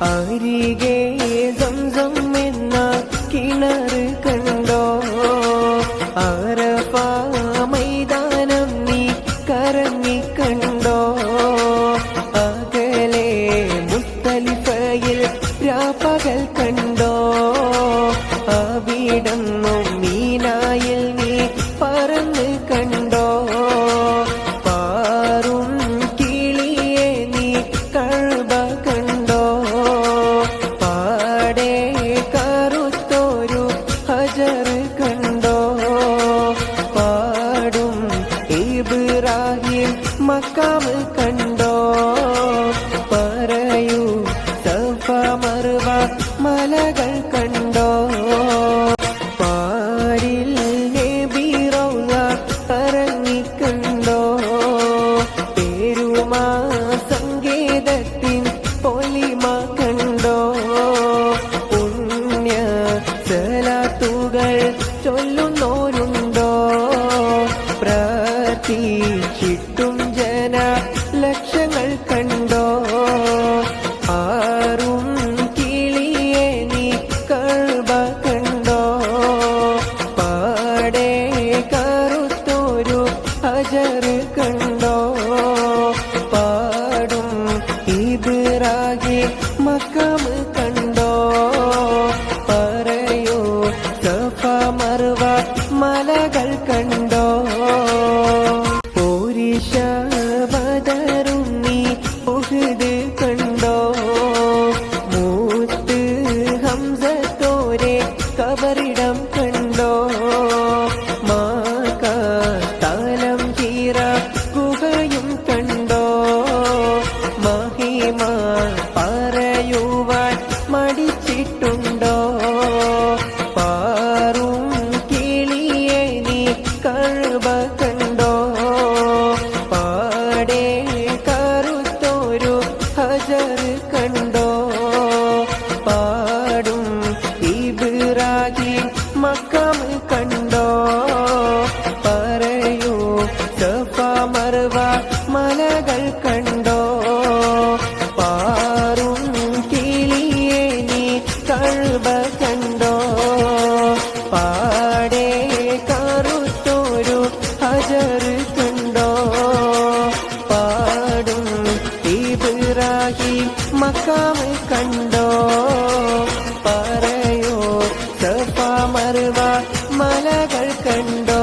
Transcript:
അരികെ സംസം എന്ന കിണർ കണ്ടോ? ആരഫ മൈതാനം നീ കറങ്ങി കണ്ടോ? അകലെ മുത്തലിഫയിൽ രാപ്പകൽ കണ്ടോ? അവിടന്നും മീനായിൽ നീ പറന്ന് കണ്ടോ? കണ്ടോ? പാടും ഇബ്രാഹിം മക്കാവ് കണ്ടോ? പറയൂ സഫ മർവ മലകൾ കണ്ടോ? പാരിൽ നബിറൗല ഇറങ്ങിക്കണ്ടോ പേരുമാ ലക്ഷങ്ങൾ കണ്ടോ? ആറും കിളിയെ നീ കഴുവ കണ്ടോ? പാടെ കറുത്തൊരു ഹജർ കണ്ടോ? പാടും ഇത് മക്കാം കണ്ടോ കഴുവ കണ്ടോ? പാടെ കറുത്തൊരു ഹജർ കണ്ടോ? ഇബ്രാഹിം മക്കാമ് കണ്ടോ? പറയോ സഫ മറുവ മലകൾ കണ്ടോ?